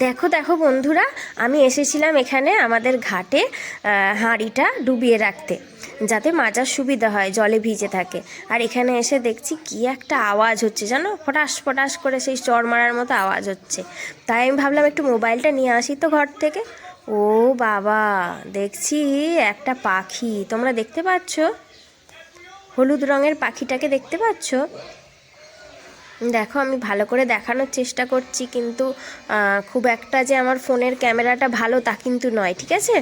দেখো দেখো বন্ধুরা, আমি এসেছিলাম এখানে আমাদের ঘাটে হাঁড়িটা ডুবিয়ে রাখতে, যাতে মাজার সুবিধা হয়, জলে ভিজে থাকে। আর এখানে এসে দেখছি কি একটা আওয়াজ হচ্ছে, জানো? ফটাস ফটাস করে সেই চর মারার মতো আওয়াজ হচ্ছে। তাই আমি ভাবলাম একটু মোবাইলটা নিয়ে আসি তো ঘর থেকে। ও বাবা, দেখছি একটা পাখি। তোমরা দেখতে পাচ্ছ? হলুদ রঙের পাখিটাকে দেখতে পাচ্ছ? দেখো, আমি ভালো করে দেখানোর চেষ্টা করছি, কিন্তু খুব একটা যে আমার ফোনের ক্যামেরাটা ভালো তা কিন্তু নয়, ঠিক আছে?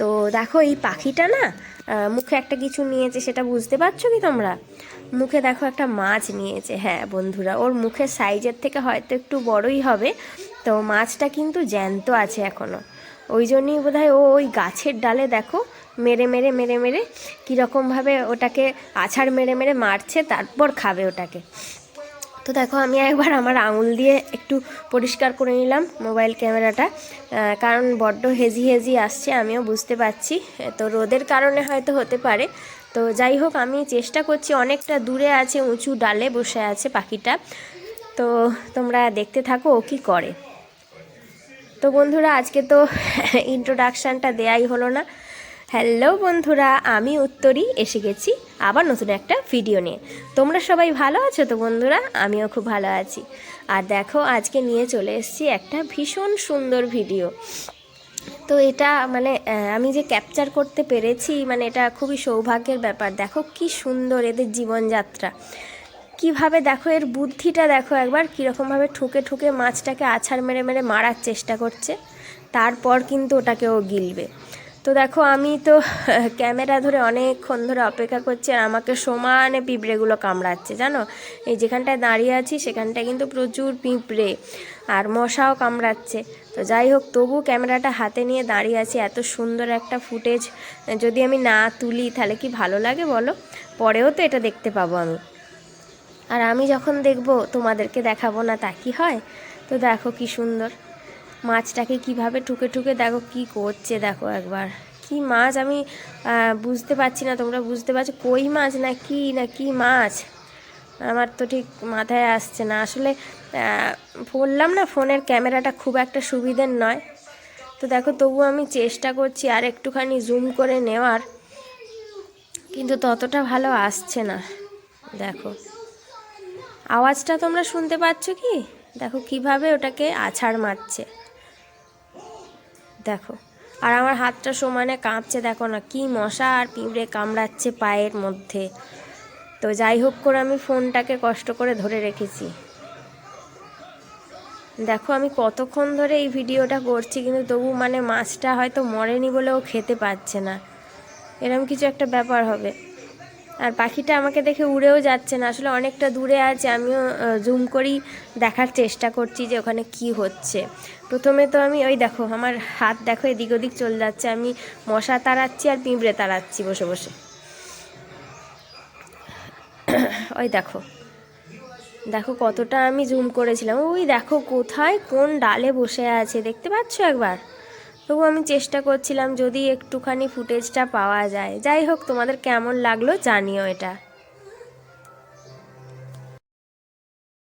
তো দেখো, এই পাখিটা না মুখে একটা কিছু নিয়েছে, সেটা বুঝতে পারছ কি তোমরা? মুখে দেখো একটা মাছ নিয়েছে হ্যাঁ বন্ধুরা, ওর মুখের সাইজের থেকে হয়তো একটু বড়ই হবে, তো মাছটা কিন্তু জ্যান্ত আছে এখনও ওই জন্যই বোধহয় ও ওই গাছের ডালে দেখো, মেরে মেরে মেরে মেরে, কীরকমভাবে ওটাকে আছাড় মেরে মেরে মারছে, তারপর খাবে ওটাকে। তো দেখো, আমি একবার আমার আঙুল দিয়ে একটু পরিষ্কার করে নিলাম মোবাইল ক্যামেরাটা। কারণ বড্ড হেজি হেজি আসছে, আমিও বুঝতে পারছি। তো রোদের কারণে হয়তো হতে পারে। তো যাই হোক, আমি চেষ্টা করছি অনেকটা দূরে আছে, উঁচু ডালে বসে আছে পাখিটা। তো তোমরা দেখতে থাকো ও কী করে। তো বন্ধুরা, আজকে তো ইন্ট্রোডাকশানটা দেয়াই হলো না। হ্যালো বন্ধুরা, আমি উত্তরী, এসে গেছি আবার নতুন একটা ভিডিও নিয়ে। তোমরা সবাই ভালো আছো তো বন্ধুরা? আমিও খুব ভালো আছি। আর দেখো, আজকে নিয়ে চলে এসেছি একটা ভীষণ সুন্দর ভিডিও। তো এটা মানে আমি যে ক্যাপচার করতে পেরেছি মানে এটা খুবই সৌভাগ্যের ব্যাপার। দেখো কি সুন্দর এদের জীবনযাত্রা। কীভাবে দেখো, এর বুদ্ধিটা দেখো একবার কীরকমভাবে ঠুকে ঠুকে মাছটাকে আছাড় মেরে মেরে মারার চেষ্টা করছে, তারপর কিন্তু ওটাকে ও গিলবে। তো দেখো, আমি তো ক্যামেরা ধরে অনেকক্ষণ ধরে অপেক্ষা করছি আর আমাকে সমানে পিঁপড়েগুলো কামড়াচ্ছে, জানো? এই যেখানটায় দাঁড়িয়ে আছি, সেখানটায় কিন্তু প্রচুর পিঁপড়ে আর মশাও কামড়াচ্ছে। তো যাই হোক, তবু ক্যামেরাটা হাতে নিয়ে দাঁড়িয়ে আছি, এত সুন্দর একটা ফুটেজ। যদি আমি না তুলি, তাহলে কি ভালো লাগে বলো? পরেও তো এটা দেখতে পাবো আমি। আর আমি যখন দেখব, তোমাদেরকে দেখাবো না তা কি হয়? তো দেখো কি সুন্দর। মাছটাকে কীভাবে ঠুকে ঠুকে দেখো কি করছে দেখো একবার। কি মাছ? আমি বুঝতে পারছি না, তোমরা বুঝতে পারছ? কই মাছ না কি না কি মাছ? আমার তো ঠিক মাথায় আসছে না। আসলে বললাম না, ফোনের ক্যামেরাটা খুব একটা সুবিধের নয়। তো দেখো তবু আমি চেষ্টা করছি আর একটুখানি জুম করে নেওয়ার। কিন্তু ততটা ভালো আসছে না। দেখো। আওয়াজটা তোমরা শুনতে পাচ্ছ কি? দেখো কীভাবে ওটাকে আছাড় মারছে। দেখো। আর আমার হাতটা সমানে কাঁপছে, দেখো না কি মশা আর পিঁপড়ে কামড়াচ্ছে পায়ের মধ্যে। তো যাই হোক করে আমি ফোনটাকে কষ্ট করে ধরে রেখেছি। দেখো আমি কতক্ষণ ধরে এই ভিডিওটা করছি, কিন্তু তবু মানে মাছটা হয়তো মরেনি বলেও খেতে পাচ্ছে না। এরম কিছু একটা ব্যাপার হবে। আর পাখিটা আমাকে দেখে উড়েও যাচ্ছে না। আসলে অনেকটা দূরে আছে, আমিও জুম করেই দেখার চেষ্টা করছি যে ওখানে কি হচ্ছে। প্রথমে তো আমি, ওই দেখো, আমার হাত দেখো, এদিক ওদিক চলে যাচ্ছে। আমি মশা তাড়াচ্ছি আর পিঁপড়ে তাড়াচ্ছি বসে বসে। ওই দেখো দেখো কতটা আমি জুম করেছিলাম। ওই দেখো, কোথায় কোন ডালে বসে আছে, দেখতে পাচ্ছ একবার? তবু আমি চেষ্টা করছিলাম যদি একটুখানি ফুটেজটা পাওয়া যায়। যাই হোক, তোমাদের কেমন লাগল জানিও এটা।